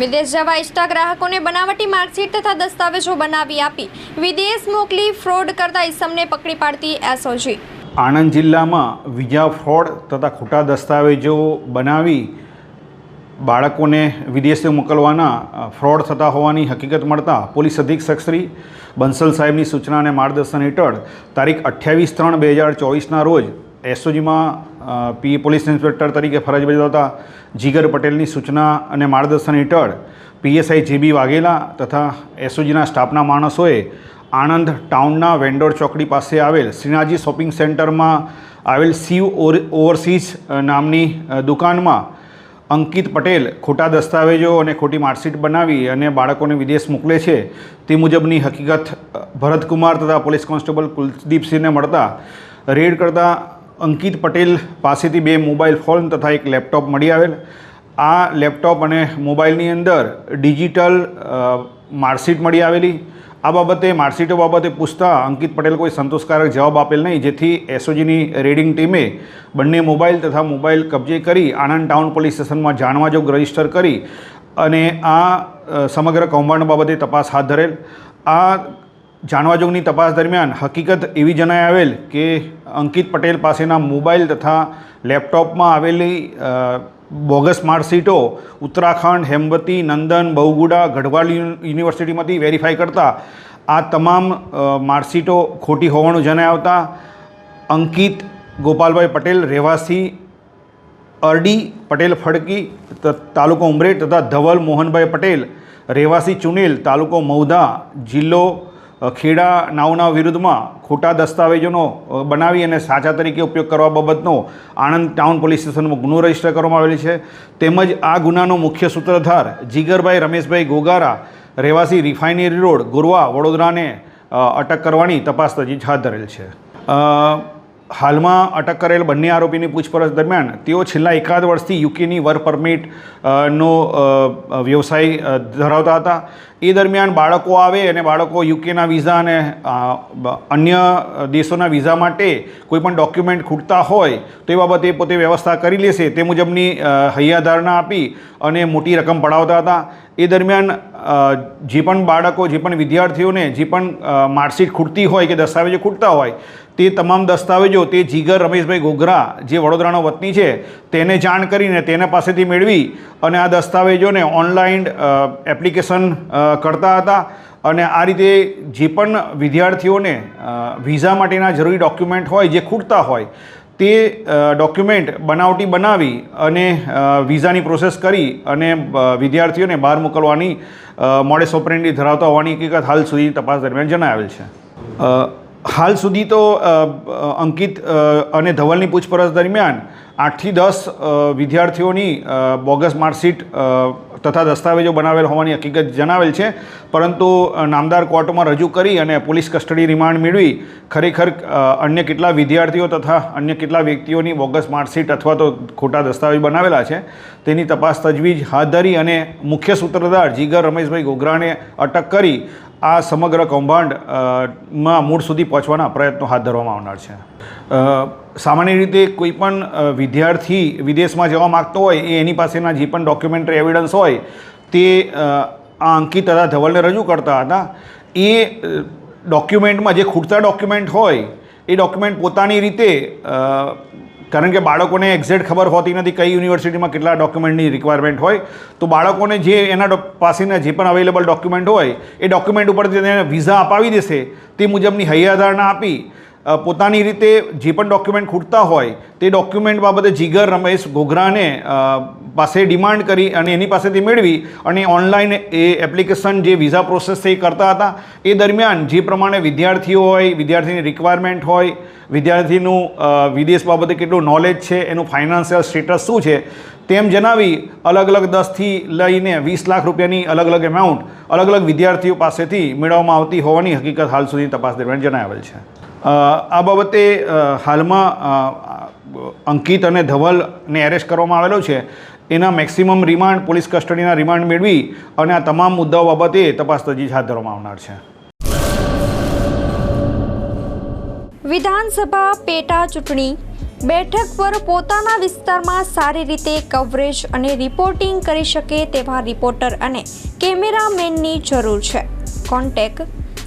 વિદેશ જવા ઈચ્છતા ગ્રાહકોને બનાવટી માર્કશીટ તથા દસ્તાવેજો બનાવી આપી. વિદેશ મોકલી ફ્રોડ કરતા ઈસમને પકડી પાડતી એસઓજી. આણંદ જિલ્લામાં વિઝા ફ્રોડ તથા ખોટા દસ્તાવેજો બનાવી બાળકોને વિદેશે મોકલવાના ફ્રોડ થતા હોવાની હકીકત મળતા પોલીસ અધિક્ષક શ્રી બંસલ સાહેબની સૂચના અને માર્ગદર્શન હેઠળ તારીખ અઠ્યાવીસ ત્રણ બે હજાર ચોવીસના રોજ એસઓજીમાં પી પોલીસ ઇન્સ્પેક્ટર તરીકે ફરજ બજાવતા જીગર પટેલની સૂચના અને માર્ગદર્શન હેઠળ પીએસઆઈ જેબી વાઘેલા તથા એસઓજીના સ્ટાફના માણસોએ આણંદ ટાઉનના વેન્ડોર ચોકડી પાસે આવેલ શ્રીનાજી શોપિંગ સેન્ટરમાં આવેલ શિવ ઓવરસીઝ નામની દુકાનમાં અંકિત પટેલ ખોટા દસ્તાવેજો અને ખોટી માર્કશીટ બનાવી અને બાળકોને વિદેશ મોકલે છે તે મુજબની હકીકત ભરતકુમાર તથા પોલીસ કોન્સ્ટેબલ કુલદીપસિંહને મળતા રેડ કરતા અંકિત પટેલ પાસેથી બે મોબાઈલ ફોન તથા એક લેપટોપ મળી આવેલ. આ લેપટોપ અને મોબાઈલની અંદર ડિજિટલ માર્કશીટ મળી આવેલી. આ બાબતે, માર્કશીટો બાબતે પૂછતા અંકિત પટેલ કોઈ સંતોષકારક જવાબ આપેલ નહીં. જેથી એસઓજીની રેડિંગ ટીમે બંને મોબાઈલ તથા મોબાઈલ કબજે કરી આણંદ ટાઉન પોલીસ સ્ટેશનમાં જાણવાજોગ રજિસ્ટર કરી અને આ સમગ્ર કૌભાંડ બાબતે તપાસ હાથ ધરેલ. આ જાણવાજોગની તપાસ દરમિયાન હકીકત એવી જણાઈ આવેલ કે અંકિત પટેલ પાસેના મોબાઈલ તથા લેપટોપમાં આવેલી બોગસ માર્કશીટો ઉત્તરાખંડ, હેમવતી, નંદન, બહુગુડા, ગઢવાલ યુનિવર્સિટીમાંથી વેરીફાઈ કરતા આ તમામ માર્કશીટો ખોટી હોવાનું જણાય આવતા અંકિત ગોપાલભાઈ પટેલ, રહેવાસી અરડી, પટેલ ફડકી તાલુકો ઉમરેઠ તથા ધવલ મોહનભાઈ પટેલ, રહેવાસી ચુનેલ, તાલુકો મૌધા જિલ્લો ખેડા નાવના વિરુદ્ધમાં ખોટા દસ્તાવેજોનો બનાવી અને સાચા તરીકે ઉપયોગ કરવા બાબતનો આણંદ ટાઉન પોલીસ સ્ટેશનમાં ગુનો રજિસ્ટર કરવામાં આવેલ છે. તેમજ આ ગુનાનો મુખ્ય સૂત્રધાર જીગરભાઈ રમેશભાઈ ગોગારા, રહેવાસી રિફાઇનરી રોડ, ગુરવા, વડોદરાને અટક કરવાની તપાસ તજવીજ હાથ ધરેલ છે. હાલમાં અટક કરેલ બંને આરોપીની પૂછપરછ દરમિયાન તેઓ છેલ્લા એકાદ વર્ષથી યુકેની વર્ક પરમિટ નો વ્યવસાય ધરાવતા હતા. એ દરમિયાન બાળકો આવે અને બાળકો યુકેના વિઝા અને અન્ય દેશોના વિઝા માટે કોઈપણ ડોક્યુમેન્ટ ખૂટતા હોય તો બાબતે પોતે વ્યવસ્થા કરી લેશે. તે મુજબની હૈયાધારણા આપી અને મોટી રકમ પડાવતા હતા. એ દરમિયાન જે પણ બાળકો, જે પણ વિદ્યાર્થીઓને જે પણ માર્કશીટ ખૂટતી હોય કે દસ્તાવેજો ખૂટતા હોય, તે તમામ દસ્તાવેજો, તે જીગર રમેશભાઈ ગોગરા, જે વડોદરાનો વતની છે, તેને જાણ કરીને તેના પાસેથી મેળવી અને આ દસ્તાવેજોને ઓનલાઈન એપ્લિકેશન કરતા હતા. અને આ રીતે જે પણ વિદ્યાર્થીઓને વિઝા માટેના જરૂરી ડોક્યુમેન્ટ હોય, જે ખૂટતા હોય તે ડોક્યુમેન્ટ બનાવટી બનાવી અને વિઝાની પ્રોસેસ કરી અને વિદ્યાર્થીઓને બહાર મોકલવાની મોડેસ ઓપરેન્ડી ધરાવતા હોવાની હકીકત હાલ સુધી તપાસ દરમિયાન જણાવેલ છે. હાલ સુધી તો અંકિત અને ધવલની પૂછપરછ દરમિયાન આઠથી દસ વિદ્યાર્થીઓની બોગસ માર્કશીટ તથા દસ્તાવેજો બનાવેલ હોવાની હકીકત જણાવેલ છે. પરંતુ નામદાર કોર્ટમાં રજૂ કરી અને પોલીસ કસ્ટડી રિમાન્ડ મેળવી. ખરેખર અન્ય કેટલા વિદ્યાર્થીઓ તથા અન્ય કેટલા વ્યક્તિઓની બોગસ માર્કશીટ અથવા તો ખોટા દસ્તાવેજ બનાવેલા છે, તેની તપાસ તજવીજ હાથ ધરી અને મુખ્ય સૂત્રધાર જીગર રમેશભાઈ ગોગરાને અટક કરી આ સમગ્ર કૌભાંડમાં મૂળ સુધી પહોંચવાના પ્રયત્નો હાથ ધરવામાં આવનાર છે. સામાન્ય રીતે કોઈ પણ વિદ્યાર્થી વિદેશમાં જવા માગતો હોય, એ એની પાસેના જે પણ ડોક્યુમેન્ટરી એવિડન્સ હોય, તે આ અંકિત તથા ધવલને રજૂ કરતા હતા. એ ડોક્યુમેન્ટમાં જે ખૂટતા ડોક્યુમેન્ટ હોય, એ ડોક્યુમેન્ટ પોતાની રીતે કારણ કે બાળકોને એક્ઝેક્ટ ખબર હોતી નથી કઈ યુનિવર્સિટીમાં કેટલા ડોક્યુમેન્ટની રિક્વાયરમેન્ટ હોય. તો બાળકોને જે એના પાસેના જે પણ અવેલેબલ ડોક્યુમેન્ટ હોય, એ ડોક્યુમેન્ટ ઉપર તેને વિઝા અપાવી દેશે. તે મુજબની હૈયાધારણા આપી પોતાની રીતે જે પણ ડોક્યુમેન્ટ ખૂટતા હોય, તે ડોક્યુમેન્ટ બાબતે જીગર, રમેશ ગોગરાને પાસે ડિમાન્ડ કરી અને એની પાસેથી મેળવી અને ઓનલાઈન એ એપ્લિકેશન જે વિઝા પ્રોસેસ છે એ કરતા હતા. એ દરમિયાન જે પ્રમાણે વિદ્યાર્થીઓ હોય, વિદ્યાર્થીની રિક્વાયરમેન્ટ હોય, વિદ્યાર્થીનું વિદેશ બાબતે કેટલું નોલેજ છે, એનું ફાઇનાન્શિયલ સ્ટેટસ શું છે, તેમ જણાવી અલગ અલગ દસથી લઈને વીસ લાખ રૂપિયાની અલગ અલગ એમાઉન્ટ અલગ અલગ વિદ્યાર્થીઓ પાસેથી મેળવવામાં આવતી હોવાની હકીકત હાલ સુધી તપાસ દરમિયાન જણાવેલ છે. આ બાબતે હાલમાં અંકિત અને ધવલને એરેસ્ટ કરવામાં આવેલો છે. એના મેક્સિમમ રિમાન્ડ પોલીસ કસ્ટડીના રિમાન્ડ મેળવી અને આ તમામ મુદ્દાઓ બાબતે તપાસ તજવીજ હાથ ધરવામાં આવનાર છે. વિધાનસભા પેટા ચૂંટણી. બેઠક પર પોતાના વિસ્તારમાં સારી રીતે કવરેજ અને રિપોર્ટિંગ કરી શકે તેવા રિપોર્ટર અને કેમેરામેનની જરૂર છે. કોન્ટેક